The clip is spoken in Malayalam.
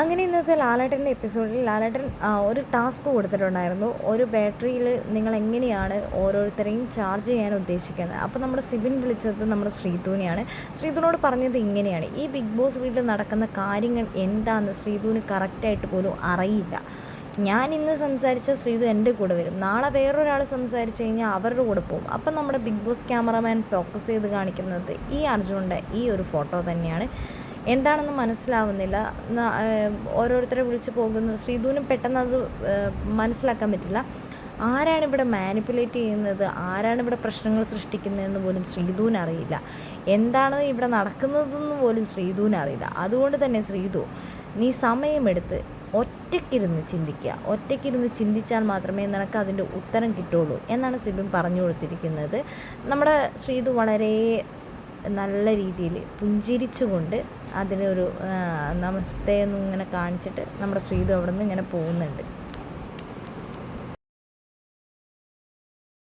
അങ്ങനെ ഇന്നത്തെ ലാലേട്ടന്റെ എപ്പിസോഡിൽ ലാലേട്ടൻ ഒരു ടാസ്ക് കൊടുത്തിട്ടുണ്ടായിരുന്നു. ഒരു ബാറ്ററിയിൽ നിങ്ങൾ എങ്ങനെയാണ് ഓരോരുത്തരെയും ചാർജ് ചെയ്യാൻ ഉദ്ദേശിക്കുന്നത്? അപ്പോൾ നമ്മുടെ സിബിൻ വിളിച്ചത് നമ്മുടെ ശ്രീധുവിനെയാണ്. ശ്രീധുവിനോട് പറഞ്ഞത് ഇങ്ങനെയാണ്. ഈ ബിഗ് ബോസ് വീട്ടിൽ നടക്കുന്ന കാര്യങ്ങൾ എന്താണെന്ന് ശ്രീധുവിന് കറക്റ്റായിട്ട് പോലും അറിയില്ല. ഞാൻ ഇന്ന് സംസാരിച്ച ശ്രീതു എന്റെ കൂടെ വരും. നാളെ വേറൊരാൾ സംസാരിച്ചു കഴിഞ്ഞാൽ അവരുടെ കൂടെ പോകും. അപ്പം നമ്മുടെ ബിഗ് ബോസ് ക്യാമറമാൻ ഫോക്കസ് ചെയ്ത് കാണിക്കുന്നത് ഈ അർജുന്റെ ഈ ഒരു ഫോട്ടോ തന്നെയാണ്. എന്താണെന്ന് മനസ്സിലാവുന്നില്ല. ഓരോരുത്തരെ വിളിച്ച് പോകുന്നു ശ്രീധുവിനും പെട്ടെന്ന് അത് മനസ്സിലാക്കാൻ പറ്റില്ല. ആരാണ് ഇവിടെ മാനിപ്പുലേറ്റ് ചെയ്യുന്നത്? ആരാണ് ഇവിടെ പ്രശ്നങ്ങൾ സൃഷ്ടിക്കുന്നതെന്ന് പോലും ശ്രീധുവിന് അറിയില്ല എന്താണ് ഇവിടെ നടക്കുന്നതെന്ന് പോലും ശ്രീധുവിന് അറിയില്ല അതുകൊണ്ട് തന്നെ ശ്രീധു നീ സമയമെടുത്ത് ഒറ്റയ്ക്കിരുന്ന് ചിന്തിക്കുക. ഒറ്റയ്ക്കിരുന്ന് ചിന്തിച്ചാൽ മാത്രമേ നിനക്ക് അതിന്റെ ഉത്തരം കിട്ടുള്ളൂ എന്നാണ് സിബിൻ പറഞ്ഞു കൊടുത്തിരിക്കുന്നത്. നമ്മുടെ ശ്രീധു വളരെ നല്ല രീതിയിൽ പുഞ്ചിരിച്ചുകൊണ്ട് അതിനൊരു നമസ്തേ എന്നിങ്ങനെ കാണിച്ചിട്ട് നമ്മുടെ ശ്രീധു അവിടെ നിന്ന് ഇങ്ങനെ പോകുന്നുണ്ട്.